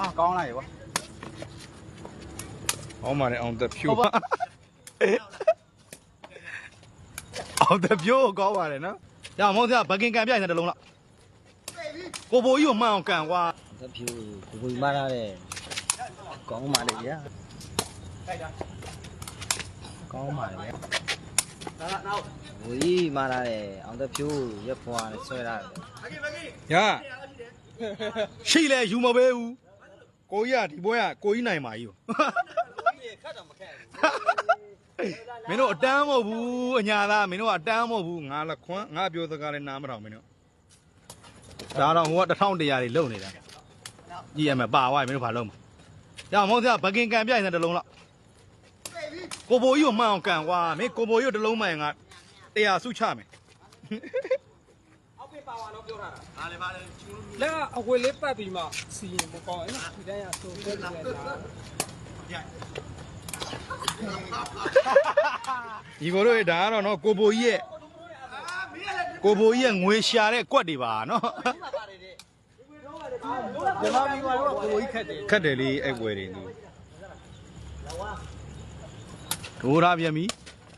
အာကောင်းလိုက်ကွာအောင်ပါတယ်အောင်သက်ဖြူအောင်သက်ဖြူကောင်းပါတယ်နော်ရအောင်မောင်စရာဘကင်ကန်ပြိုင်တဲ့တလုံးလောက်ကိုဘိုကြီးကိုမှန်အောင်ကန်ကွာသဖြူကိုကိုမလာတဲ့ကောင်းပါလေဗျာကောင်းပါလေဗျာဒါကနောက်ဝီးမလာတဲ့အောင်သဖြူရက်ဖွာနဲ့ဆွဲရတယ်ရရှိလဲယူမပေးဘူး ကိုကြီးကဒီပွဲကကိုကြီးနိုင်ပါကြီးခတ်တော့မခက်မင်းတို့အတန်းမဟုတ်ဘူးအညာသားမင်းတို့ကအတန်းမဟုတ်ဘူးငါလက်ခွန်းငါပြောစကားလည်းနားမထောင်မင်းတို့ဒါတော့ဟိုက1100တွေလုံနေတာကြီးရမယ်ပါသွားပြီမင်းတို့ဘာလုပ်မှာရအောင်မောင်စရာဘကင်ကန်ပြိုင်တဲ့တလုံးလောက်ကိုဘိုကြီးကိုမှန်အောင်ကန်ကွာမင်းကိုဘိုကြီးကိုတလုံးမှန်ရင်က100စုချမယ်အောက် ပြပါဝါတော့ပြောထားတာဟာလေပါလေချူလက်ကအဝေးလေးပတ်ပြီးမှစီရင်မကောင်းဘူးနော်ဒီတိုင်းကဆိုပြည့်နေတယ်လားညီကိုတို့ရဲ့ဒါကတော့နော်ကိုဘိုကြီးရဲ့ကိုဘိုကြီးရဲ့ငွေရှာတဲ့ကွက်တွေပါနော်ဒီမှာပြီးတော့ကိုကြီးခတ်တယ်ခတ်တယ်လေးအဲ့ွယ်တွေသူဒိုးရပြန်ပြီ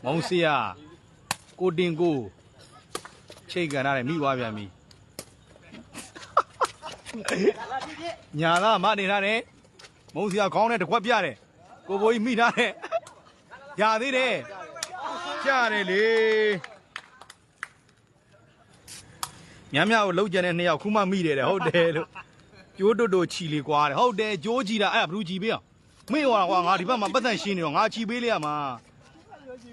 မောင်စီယာကိုတင်ကို ချိတ်ကန်ရတယ်မိသွားပြန်ပြီညာသားမနေထားတယ်မုံစီယာခေါင်းနဲ့တကွက်ပြတယ်ကိုဘိုးကြီးမိထားတယ်ရသေးတယ်ကြားတယ်လေညမ်းမြကိုလှုပ်ကြတဲ့နှစ်ယောက်ခုမှမိတယ်တဲ့ဟုတ်တယ်လို့ကျိုးတွတ်တို့ချီလေကွာတဲ့ဟုတ်တယ်ကျိုးချီတာအဲ့ဒါဘလူးချီပေးအောင်မေ့သွားတာကွာငါဒီဘက်မှာပတ်သက်ရှင်းနေတော့ငါချီပေးလိုက်ရမှာ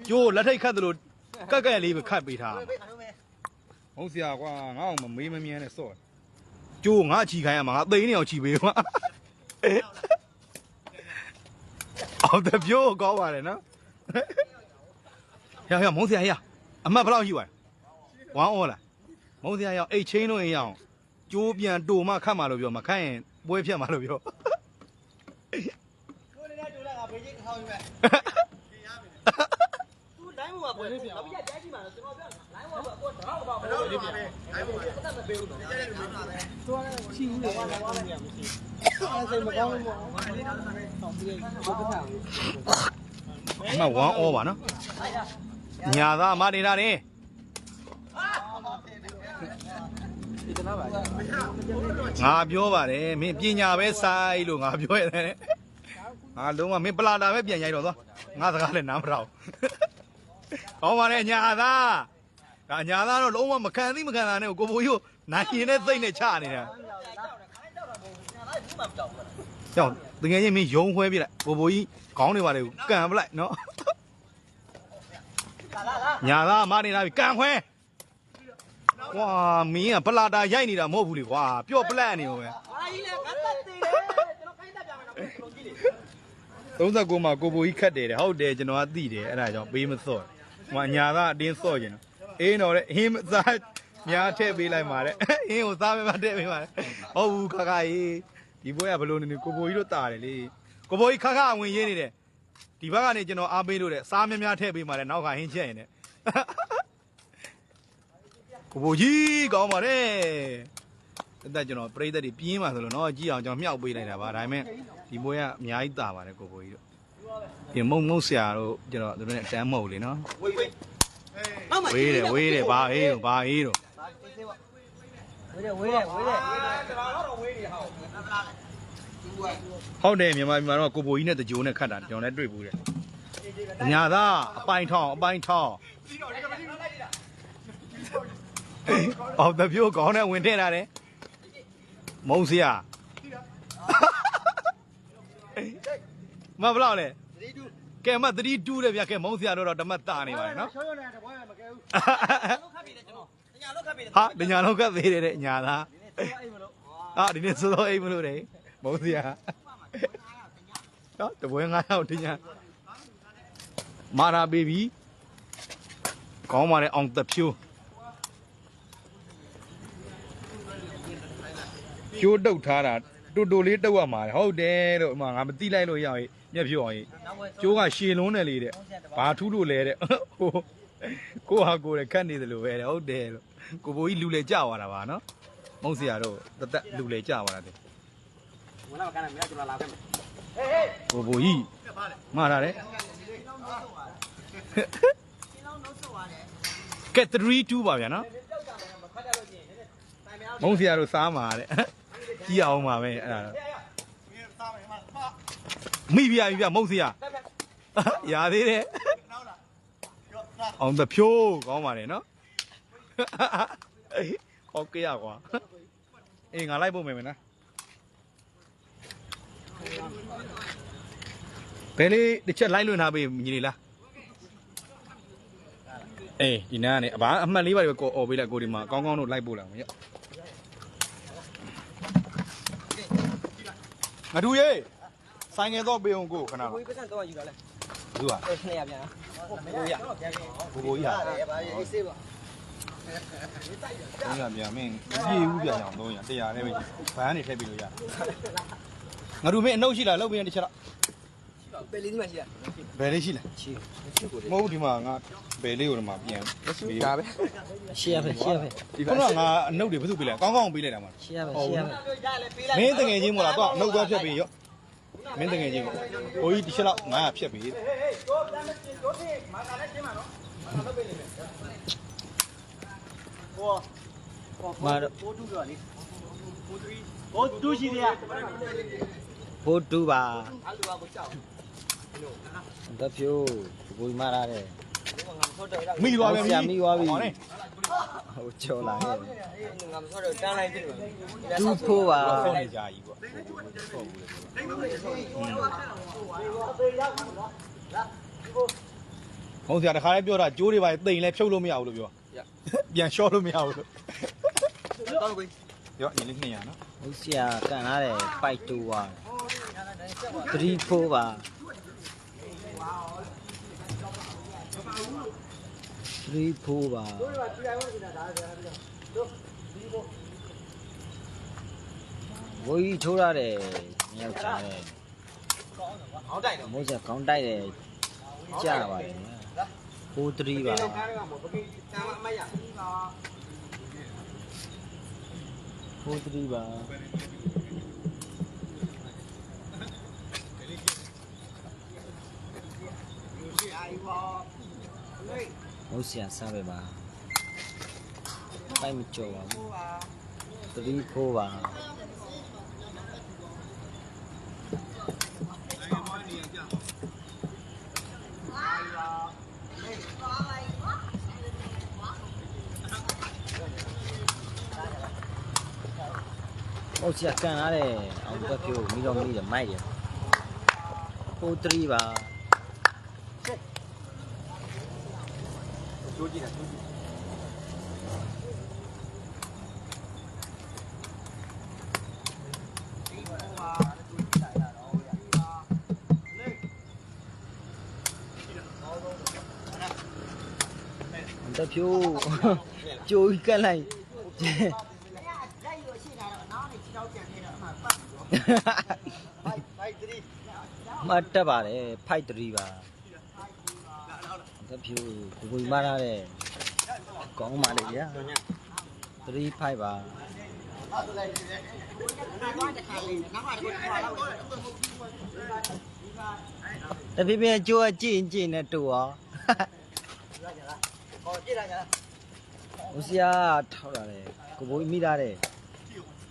ကျိုးလက်ထိတ်ခတ်တယ်လို့ကက်ကက်လေးပဲခတ်ပေးထား ဟုတ်ဆရာကွာငါ့အောင်မမေးမမြန်းနဲ့စော့ကျိုးငါချီခိုင်းရမှာငါသိန်းနေအောင်ချီပေးကွာအောင်တဲ့ပြောကောင်းပါတယ်နော်ရရမုံဆရာရအမတ်ဘယ်လောက်ရှိပါလဲဝမ်းအောလားမုံဆရာရအိတ်ချင်းလို့ရင်ရအောင်ကျိုးပြန်တူမှခတ်မှာလို့ပြောမခတ်ရင်ပွဲဖြတ်မှာလို့ပြောကိုလေးနဲ့တူလာကဘေးကြီးခေါင်းယူမဲ့သူတိုင်းမှာပွဲနောက်ပြီးတိုင်းကြီးမှာကျွန်တော်ပြောလိုင်းဝါကတော့ တော့ပါဘယ်လိုလဲတိုင်းမှာတက်မပေးဘူးနော်ရဲရဲကမ်းလာတယ်သူကလည်းချီနေတယ်ဘာလို့လဲမရှိအဲစိတ်မကောင်းဘူးပေါ့တော့ပြီးတော့ပတ်သက်အမှဝမ်းအောပါနော်ညာသားမနေတာနေဒီကနာပါငါပြောပါတယ်မင်းပညာပဲစိုက်လို့ငါပြောရတယ်ငါလုံးဝမင်းပလာတာပဲပြန်ရိုက်တော့သွားငါစကားလည်းနားမထောင်ဟောပါနဲ့ညာသား ဒါညာသားတော့လုံးဝမခံသိမခံတာနဲ့ကိုဘိုးကြီးကိုနိုင်ရင်နဲ့သိမ့်နဲ့ချနေတာကြောက်တကယ်ချင်းမင်းယုံခွဲပြလိုက်ဘိုးဘိုးကြီးခေါင်းတွေပါလေကန်ပလိုက်နော်ညာသားမနေတာပြီကန်ခွဲကွာမင်းကပလာတာရိုက်နေတာမဟုတ်ဘူးလေကွာပျော့ပလတ်နေရောပဲအားကြီးလဲကတ်တက်သေးတယ်ကျွန်တော်ခိုင်းတက်ပြမယ်နော်ကိုကြီးလေ39မှာကိုဘိုကြီးခတ်တယ်တဲ့ဟုတ်တယ်ကျွန်တော်ကသိတယ်အဲ့ဒါကြောင့်ပေးမစော့ဟိုညာသားအတင်းစော့ကျင်တော့ အေးတော့တဲ့ဟင်းမစားညာထည့်ပေးလိုက်ပါတဲ့ဟင်းကိုစားမမထည့်ပေးပါတဲ့ဟုတ်ဘူးခါခါကြီးဒီဘွဲကဘလို့နေနေကိုဘိုကြီးတို့တာတယ်လေကိုဘိုကြီးခါခါဝင်ရင်းနေတယ်ဒီဘက်ကနေကျွန်တော်အားပေးလို့တဲ့စားများများထည့်ပေးပါတဲ့နောက်ကဟင်းချက်ရင်တဲ့ကိုဘိုကြီးကောင်းပါတယ်အဲ့ဒါကျွန်တော်ပြိသက်တွေပြင်းပါဆိုလို့နော်ကြည့်အောင်ကျွန်တော်မြှောက်ပေးလိုက်တာပါဒါပေမဲ့ဒီဘွဲကအများကြီးတာပါတယ်ကိုဘိုကြီးတို့ပြင်မုံမုံဆရာတို့ကျွန်တော်တို့နဲ့တန်းမဟုတ်လေနော်ဝေးဝေးနောက်မှ ဝေးတယ်ဝေးတယ်ဘာအေးတော့ဘာအေးတော့ဝေးတယ်ဝေးတယ်ဝေးတယ်ကျွန်တော်တော့ဝေးနေဟောနဗလာလေသူကဟုတ်တယ်မြန်မာပြည်မှာတော့ကိုဘိုကြီးနဲ့တကြိုးနဲ့ခတ်တာကျွန်တော်လည်းတွေ့ဘူးတယ်ညာသားအပိုင်ထောင်းအပိုင်ထောင်းအော်တပြိုးကောင်းနဲ့ဝင်ထည့်လာတယ်မုံစရာမဘလောက်လဲ သတိတူကဲမ3 2တဲ့ဗျကဲမုံစရာတော့တော့တမတ်တာနေပါလေနော်ချောချောနဲ့တပွဲမကဲဘူးလောက်ခတ်ပြီလေကျွန်တော်ညာလောက်ခတ်ပြီလေဟာဒညာလောက်ကသေးတယ်တဲ့ညာသားအိမ်မလို့ဟာဒီနေ့စိုးစိုးအိမ်မလို့တယ်မုံစရာနော်တပွဲ9ရောက်ဒညာမာရာဘေဘီကောင်းပါလေအောင်တဖြိုးဖြိုးတုတ်ထားတာတူတူလေးတုတ်ရမှာလေဟုတ်တယ်လို့အမငါမတိလိုက်လို့ရအောင် မျက်ဖြူအောင်ကြီးကျိုးကရှည်လုံးတယ်လေတဲ့ဘာထုလို့လဲတဲ့ဟိုကိုဟာကိုလည်းခတ်နေတယ်လို့ပဲတဲ့ဟုတ်တယ်လို့ကိုဘိုးကြီးလူလေကြွားတာပါနော်မုံစရာတော့တသက်လူလေကြွားတာတဲ့ဝလာကနမရကျွန်တော်လာခဲ့မယ်ဟေးဟေးကိုဘိုးကြီးမှားတာတဲ့ကဲ3 2ပါဗျာနော်မုံစရာတို့စားမှာတဲ့ကြည့်အောင်ပါပဲအဲ့ဒါ မိပြပြီဗျမုတ်စရာရသေးတယ်အောင်တဖြိုးကောင်းပါတယ်နော်ဟုတ်ကဲ့ရကွာအေးငါလိုက်ဖို့မယ်မနော်ဘယ်လေးတစ်ချက်လိုက်လွင်ထားပေးညီလေးလားအေးဒီနားကနေအဘာအမှတ်လေးပါတွေကိုအော်ပေးလိုက်ကိုဒီမှာကောင်းကောင်းတို့လိုက်ပို့လိုက်အောင်ရငါတို့ရေး ဆိုင်ငယ်တော့ပေးအောင်ကိုခဏကိုကြီးပတ်စံတော့ယူလာလဲသူကအဲ့200ပြန်ဟုတ်ဘူးရကိုကိုကြီးဟာအေးစေးပါတော့ရပြန်မင်းမပြေဘူးပြန်အောင်တော့ရ100နဲ့ပဲဘန်းနေထည့်ပြီးလို့ရငါတို့မင်းအနှုတ်ရှိလားလောက်ပြန်တစ်ချက်တော့ဘယ်လေးဒီမှာရှိလားဘယ်လေးရှိလားရှိမဟုတ်ဒီမှာငါဘယ်လေးကိုဒီမှာပြန်ဒါပဲရှေ့ရပဲရှေ့ရပဲခုနကငါအနှုတ်တွေဘယ်သူပေးလဲကောင်းကောင်းပေးလိုက်တာမှာရှေ့ရပဲရှေ့ရပဲမင်းတငယ်ချင်းမို့လားတော့အနှုတ်သွားဖြတ်ပြီးရော့ မင်းတငယ်ချင်းကိုဘိုးကြီးတစ်ချက်လောက်ငါဖြတ်ပြီတဲ့ဟောမာတော့ဘိုးတူတော့လေဘိုးတူဘိုးတူရှိသေးရဘိုးတူပါအဲ့လိုပါကိုကြောက်ဒါဖြိုးဘိုးမာရတယ် မိသွားပြီဆရာမိသွားပြီဟိုချော်လာရဲ့ငါမဆော့တော့တန်းလိုက်ပြီသူဖိုးပါဆော့နေကြကြီးပေါ့ဆော့ဘူးလေဟုတ်ဆရာတခါလေးပြောတာကြိုးတွေပါတိမ်လဲဖြုတ်လို့မရဘူးလို့ပြောပြန်ရှော့လို့မရဘူးလို့တော့ကိုရောညီလေး200နော်ဟုတ်ဆရာကန်လာတယ်ပိုက်တူပါ3 4ပါ Sri Thuva. Với chỗ ra để nhiều chẳng này. Mỗi giờ con tay để cha vậy. Cô tri vào. Cô tri vào. Hey! ဟုတ်ဆရာစားပဲပါပိုက်မကြော်ပါဘူး3 4ပါဟုတ်ဆရာကန်ရတယ်အောင်တက်ပြိုမိတော့မိတယ်မိုက်တယ်4 3ပါ chú gì là chú chú cái này mất bà đấy phải đi bà တပြူကိုကိုမရတဲ့ကောင်းပါလေဗျာ3 5ပါတပြည့်ပြည့်ကြိုးအကျင့်ကျင့်နဲ့တူအောင်ဟောကြည့်လာကြလားဦးစရာထောက်လာတယ်ကိုဘိုးမိလာတယ်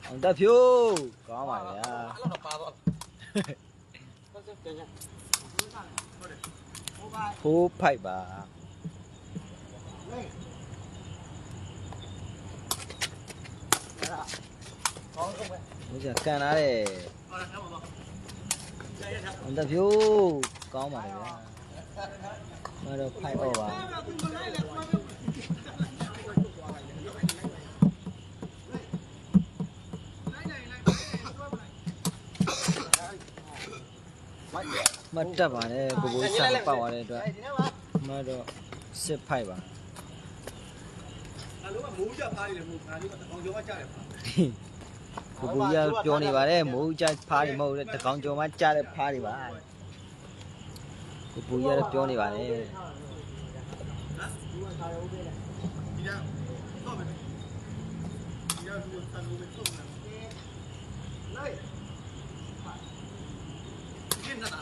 အောင်တဖြိုးကောင်းပါဗျာအဲ့တော့ပါတော့ 4 5ပါဟုတ်ကဲ့ကန်လာတယ်ဟုတ်တယ်ဗျိုးကောင်းပါတယ်ဗျာမတော်ဖိုက်တော့ပါ မှတ်တက်ပါတယ်ကိုကိုစာပတ်သွားတဲ့အတွက်မှတ်တော့စစ်ဖိုက်ပါအဲ့လိုကမိုးကြဖားနေတယ်မိုးခါလေးကတကောင်ကျော်ကကြားတယ်ပါကိုကိုကြီးကပြောနေပါတယ်မိုးကြဖားနေမဟုတ်တဲ့တကောင်ကျော်မှကြားတဲ့ဖားတွေပါကိုကိုကြီးကပြောနေပါတယ်ဒီကတော့တော့ပဲဒီကတော့တန်လို့ပဲတော့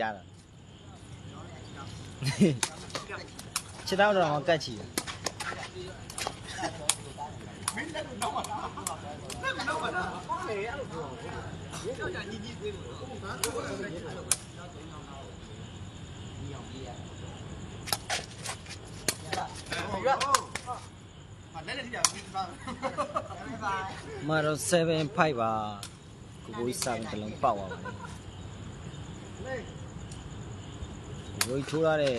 တာတော့ခြေထောက်တော့မကတ်ခြိတာဟာလက်လက်ထိတာပြီးသားမတော့7 5ပါ ကိုကိုကြီး7တလုံးပေါက်သွားပါလေကိုကိုကြီးထိုးရတဲ့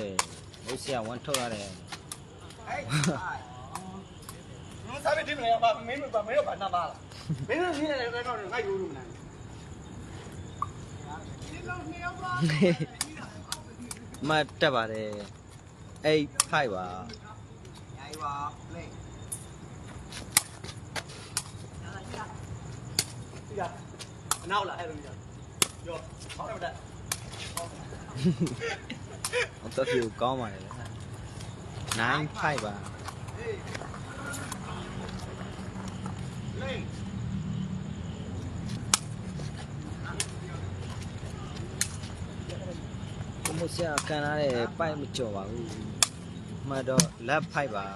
ဘုတ်ဆရာဝန်ထုတ်ရတဲ့မစားပဲတင်မလဲပါမင်းမပါမင်းတော့ပါနာပါလားမင်းတို့မြင်တယ်တော့ငါယူလို့မနိုင်မတက်ပါတယ်8 5ပါရိုင်းပါလေဘူးရအနောက်လာအဲ့လိုမျိုးရောဟောတယ်မတက်ဟိုတော့ဖြူကောင်းပါလေ9 5ပါကိုမဆရာကန်လာတဲ့ပိုက်မကြော်ပါဘူးမှတ်တော့လက်ဖိုက်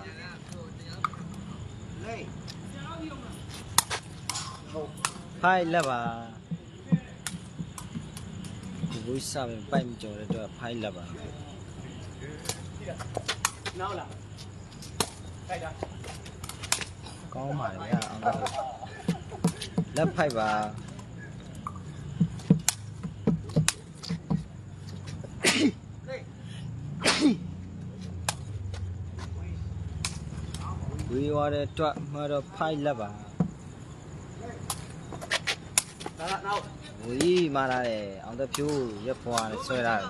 ပါလေဖိုက်လက်ပါဒီဘုရားပဲပိုက်မကြော်တဲ့အတွက်ဖိုက်လက်ပါနောက်လာခိုက်တာကောင်းပါလေဗျာအောင်တော့လက်ဖိုက်ပါဝီဝါတဲ့တွတ်မှတော့ဖိုက်လက်ပါဒါကနောက် ဝီမာလာတယ်အောင်တော့ဖြိုးရက်ဖွာနဲ့ဆွဲရတယ်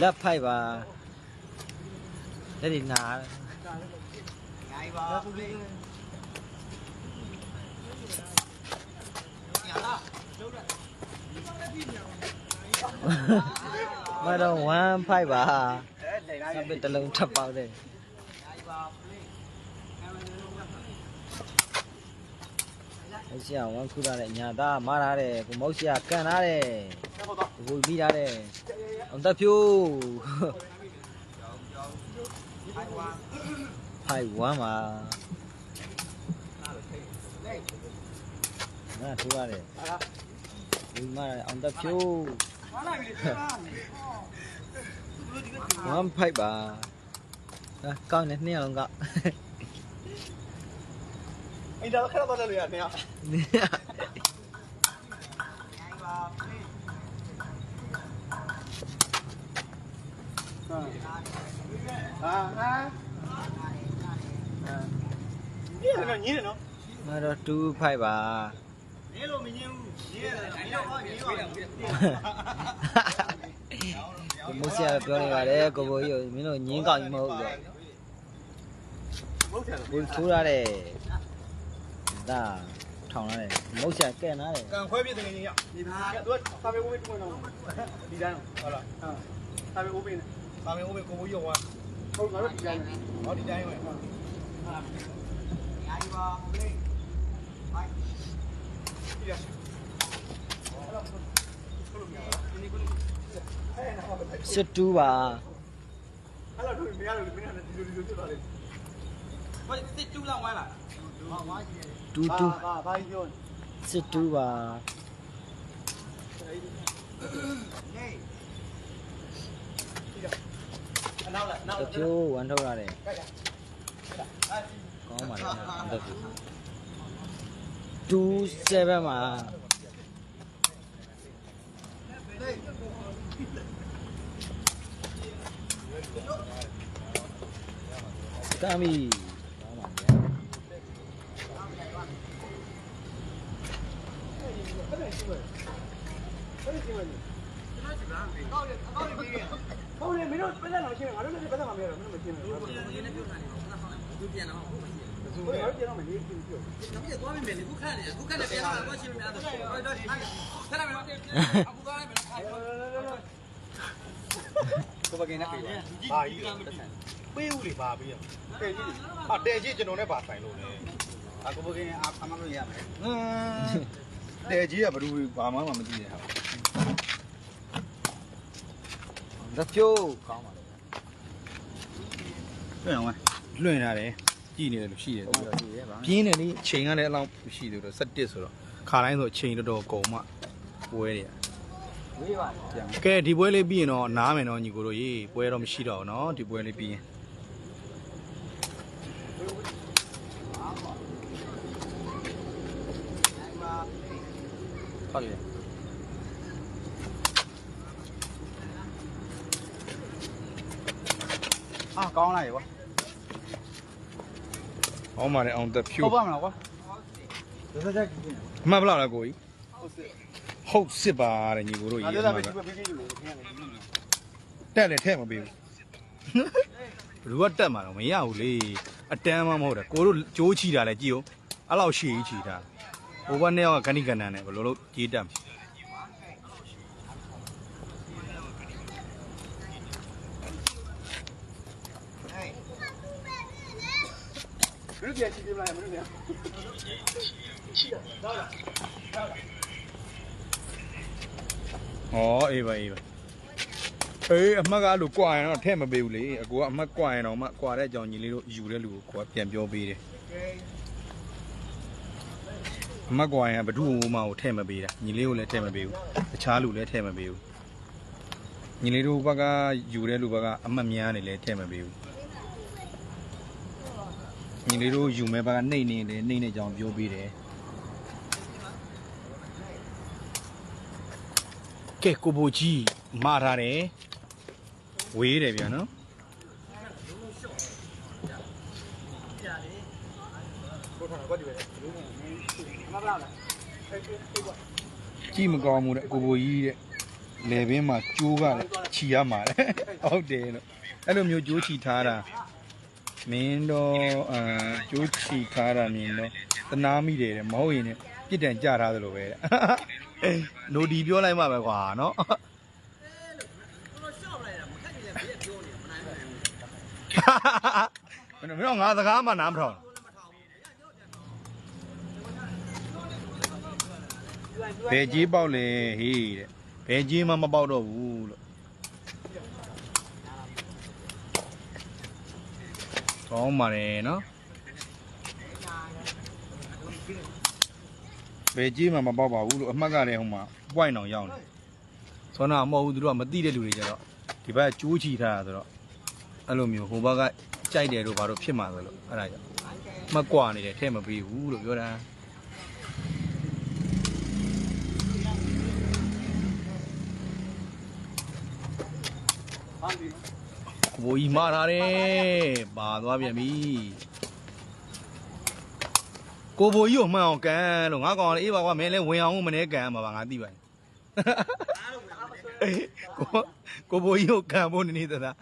လက်ဖိုက်ပါလက်ဒီနာရိုင်းပါလေမတော့1 5ပါစပစ်တစ်လုံးထပ်ပေါက်တယ် ရိုင်းပါလေ မဆရာ1ခုထားတဲ့ညာသားမာထားတယ်ကိုမောက်ဆရာကန်ထားတယ်ဆက်ဖို့တော့ကိုပြီးထားတယ်အောင်တက်ဖြိုးဖိုက်1ပါငါထိုးရတယ်ဒီမှာအောင်တက်ဖြိုးဟာလာပြီလေ1 5ပါဟာကောင်းတယ်နှစ်အောင်က အဲ့ဒါခက်တော့တယ်လေနေရရိုင်းပါလေဟာဟာဒီကတော့ညီးတယ်နော်မတော့2 5ပါညီးလို့မညီးဘူးညီးရတယ်ညီးတော့ညီးတော့ကိုမိုးဆရာပြောနေပါတယ်ကိုဘိုးကြီးကိုမင်းတို့ညင်းကောက်ကြီးမဟုတ်ဘူးလေမဟုတ်တယ်ဘူးထိုးရတဲ့ ဒါထောင်ရတဲ့မုတ်ဆရာကဲ့နားတယ်ကံခွဲပြတဲ့ငင်းရဒီပါသူကစာပေဦးပေးတွန်းတော့ဒီတိုင်းဟုတ်လားဟာစာပေဦးပေးနေစာပေဦးပေးကိုဘူးရောဟုတ်ငါတို့ဒီတိုင်းဟောဒီတိုင်းပဲဟုတ်ရိုင်းပါလေဖိုက်ဒီရစစ်တူးပါအဲ့လိုတို့မရလို့မင်းကဒီလိုဒီလိုဖြစ်သွားတယ်ဘယ်စစ်တူးလောက်ဝိုင်းလားတူးတူးဘာ tu tu sẽ tu và tập chú anh đâu ra đây có mà tập tu xe bé mà Kami ဟုတ်တယ်မင်းတို့ပတ်သက်တော့ရှင်းငါတို့လည်းပတ်သက်မှာမရတော့မင်းတို့မရှင်းဘူးဟုတ်တယ်ဒီနေ့ပြောတာလေသူပြန်တော့ဟုတ်ပါဘူးဟုတ်တယ်ပြန်တော့မနေဘူးပြောနောက်ပြသွားမယ်လေခုခက်နေခုခက်နေပြန်လာတော့ရှင်းမများတော့ဟုတ်တော့ခက်လာမယ်နော်အခုသွားလိုက်မယ်ကိုပကင်းနဲ့ပြေးတယ်ဘာကြီးပေးဦးလေဘာပေးရတဲ့ကြီးဟာတဲ့ကြီးကျွန်တော်နဲ့ဘာဆိုင်လို့လဲအကိုပကင်းအအမလို့ရမယ်ဟမ် တဲ့ကြီးကဘယ်သူဘာမှမသိတဲ့ဟာတဖြိုးကောင်းပါလေလွှင့်အောင်လွှင့်ရတယ်ကြည်နေတယ်လို့ရှိတယ်ဟုတ်တော့ကြည့်ရဲပါပြင်းတယ်လေချိန်ကလည်းအလောက်ရှိသေးတယ်17ဆိုတော့ခါတိုင်းဆိုချိန်တော်တော်ကုန်မှပွဲတွေဝေးပါပြန်ကဲဒီပွဲလေးပြီးရင်တော့နားမယ်နော်ညီကိုတို့ရေပွဲတော့မရှိတော့ဘူးနော်ဒီပွဲလေးပြီးရင် ဟုတ်ပြီအာကောင်းလာရေကွာဟောင်းပါတယ်အောင်သက်ဖြူဟုတ်ပါမလားကွာဒါစားကြည့်နေအမှတ်ဘယ်လောက်လဲကိုကြီးဟုတ်စစ်ဟုတ်စစ်ပါတယ်ညီကိုတို့ရေငါအတို့မှကတ်ပဲကဒီပဲပြေးပြေးလို့ခင်ဗျာတက်လည်းထဲ့မပေးဘူးဘလူကတက်မှာတော့မရဘူးလေအတန်းမှမဟုတ်တာကိုတို့ကြိုးချီတာလဲကြည့်ဦးအဲ့လောက်ရှည်ကြီးချီတာ ဟိုဘက်နှစ်ယောက်ကဂဏိကဏ္ဍနဲ့ဘယ်လိုလုပ်ကြီးတက်မလဲဘယ်လိုပြန်ကြည့်ပြမလားမလို့ပြန်ဩအေးပါအေးပါအေးအမှတ်ကအဲ့လိုကွာရင်တော့ထဲ့မပေးဘူးလေအကူကအမှတ်ကွာရင်တော့မှကွာတဲ့အကြောင်းညီလေးတို့ယူတဲ့လူကိုကိုကပြန်ပြောပေးတယ်အ မှတ်ကွာရင်ဘဒုမှကိုထဲ့မပေးတာညီလေးကိုလည်းထဲ့မပေးဘူးတခြားလူလည်းထဲ့မပေးဘူးညီလေးတို့ဘက်ကယူတဲ့လူဘက်ကအမှတ်များနေလဲထဲ့မပေးဘူးညီလေးတို့ယူမဲ့ဘက်ကနှိမ့်နေတယ်နှိမ့်နေကြောင်ပြောပေးတယ်ကဲကိုဘိုကြီးမာထားတယ်ဝေးတယ်ဗျာနော်ကိုထားကွာဒီပဲမမလား ကြည့်မကောင်းဘူးတဲ့ကိုဘိုကြီးတဲ့လေဘင်းမှာကျိုးကလည်းခြီရမှာတဲ့ဟုတ်တယ်လို့အဲ့လိုမျိုးကျိုးချီထားတာမင်းတော့အာကျိုးချီထားတာမြင်တော့သနာမိတယ်တဲ့မဟုတ်ရင်လည်းပြစ်ဒဏ်ကြထားသလိုပဲတဲ့နိုဒီပြောလိုက်မှပဲကွာနော်မင်းတို့ငါစကားမှနားမထောင် ဘယ်ကြီးပေါက်လဲဟေးတဲ့ဘယ်ကြီးမှမပေါက်တော့ဘူးလို့ကောင်းပါတယ်နော်ဘယ်ကြီးမှမပေါက်ပါဘူးလို့အမှတ်ကလည်းဟိုမှာ point အောင်ရောက်နေဆောနာမဟုတ်ဘူးသူတို့ကမသိတဲ့လူတွေကြတော့ဒီဘက်ကျိုးချီထားတာဆိုတော့အဲ့လိုမျိုးဟိုဘက်ကကြိုက်တယ်လို့ဘာလို့ဖြစ်မှာဆိုလို့အဲ့ဒါကြောင့်မကွာနေတယ်ထဲမပေးဘူးလို့ပြောတာ ဟန်ဒီ ဘိုးကြီးမှားထားတယ်ပါသွားပြန်ပြီကိုဘိုးကြီးကိုမှန်အောင်ကန်လို့ငါကောင်လေးအေးပါကွာမင်းလည်းဝင်အောင်မနေကန်မှာပါငါသိပါတယ်ကိုကိုဘိုးကြီးကိုကန်ဖို့နေနေသလား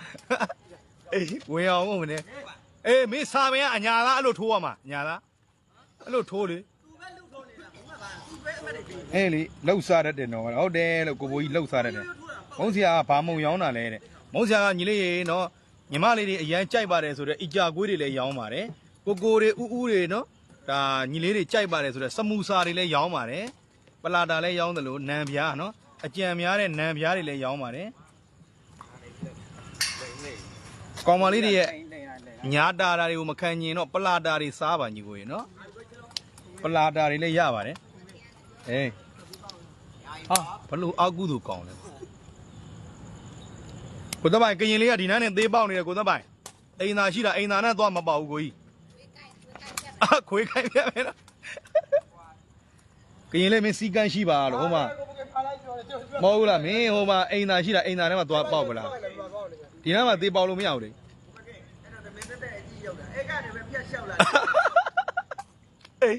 ဝင်အောင်မနေအေးမင်းစာမင်းကအညာသားအဲ့လိုထိုးရမှာညာသားအဲ့လိုထိုးလေအေးလေလှုပ်စားတတ်တယ်နော်ဟုတ်တယ်လို့ကိုဘိုးကြီးလှုပ်စားတတ်တယ်မုံစရာကဘာမုံရောင်းတာလဲတဲ့ မုံစရာကညီလေးရေနော်ညီမလေးတွေအရန်ကြိုက်ပါတယ်ဆိုတော့အကြကွေးတွေလည်းရောင်းပါတယ်ကိုကိုတွေဥဥတွေနော်ဒါညီလေးတွေကြိုက်ပါတယ်ဆိုတော့စမူစာတွေလည်းရောင်းပါတယ်ပလာတာလည်းရောင်းတယ်လို့နံပြားနော်အကြံများတဲ့နံပြားတွေလည်းရောင်းပါတယ်ကောင်မလေးတွေရဲ့ညာတာတာတွေကိုမခံကျင်တော့ပလာတာတွေစားပါညီကိုရေနော်ပလာတာတွေလည်းရပါတယ်အေးဟာဘလို့အောက်ကူသူကောင်းလဲ ကိုသက်ပိုင်ကရင်လေးကဒီနားနဲ့သေးပေါက်နေတယ်ကိုသက်ပိုင်အိမ်သာရှိတာအိမ်သာနဲ့သွားမပေါက်ဘူးကိုကြီးအခွေးခိုင်းပြမယ်နော်ကရင်လေးမင်းစီကန်းရှိပါလို့ဟိုမှာမဟုတ်ဘူးလားမင်းဟိုမှာအိမ်သာရှိတာအိမ်သာထဲမှာသွားပေါက်ပလားဒီနားမှာသေးပေါက်လို့မရဘူးလေအဲ့ကနေပဲပြတ်လျှောက်လာအေး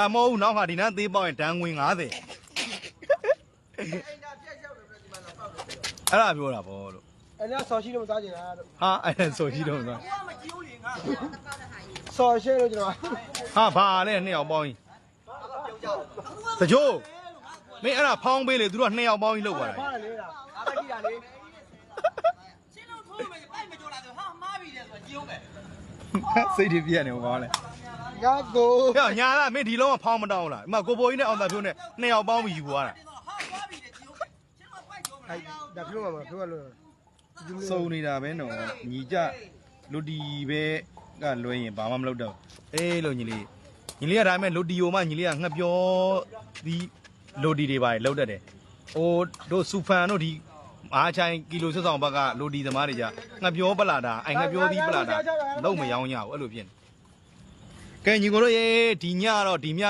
အမဟုတ်ဘူးနောက်ဟာဒီနားသေးပေါက်ရင်ဒဏ်ငွေ90 အဲ့ဒါပြောတာဗောလို့အဲ့ဒါဆော်ရှိလို့မစားချင်တာလို့ဟာအဲ့ဒါဆိုရှိတော့ဆိုကိုကမကြည့်ဘူးလေငါဆော်ရှိလို့ကျွန်တော်ဟာဘာလဲနှစ်ယောက်ပေါင်းကြီးတကြိုးမင်းအဲ့ဒါဖောင်းပေးလေသူတို့ကနှစ်ယောက်ပေါင်းကြီးလောက်သွားတာဖားလေလားအားပဲကြည့်တာလေရှင်းလို့ထိုးမယ်ပိုက်မကြောလာဆိုဟာမားပြီလေဆိုကြည့်အောင်ပဲစိတ်တွေပြည့်နေပါလေငါကိုဟဲ့ညာလားမင်းဒီလုံးကဖောင်းမတောင်းလားအမကိုပိုကြီးနဲ့အောင်သာဖြိုးနဲ့နှစ်ယောက်ပေါင်းပြီးယူသွားတာ ဟာသွားပြီလေကြည့်အောင်ပဲရှင်းလို့ပိုက်ကြောမ အဲ့လားဒါပြောမှာပြောလို့စုံနေတာပဲနော်ညီကြလူတီပဲကလွှဲရင်ဘာမှမလုပ်တော့အေးလို့ညီလေးညီလေးကဒါပေမဲ့လူတီယိုမှညီလေးကငှက်ပြောဒီလူတီတွေပါလေလောက်တတ်တယ်ဟိုတို့စူဖန်တို့ဒီအားချိုင်ကီလိုဆက်ဆောင်ဘက်ကလူတီသမားတွေကြငှက်ပြောပလာတာအိုင်ငှက်ပြောပြီးပလာတာလုံးမရောင်းရဘူးအဲ့လိုဖြစ်နေကဲညီကိုတို့ရေဒီညတော့ဒီည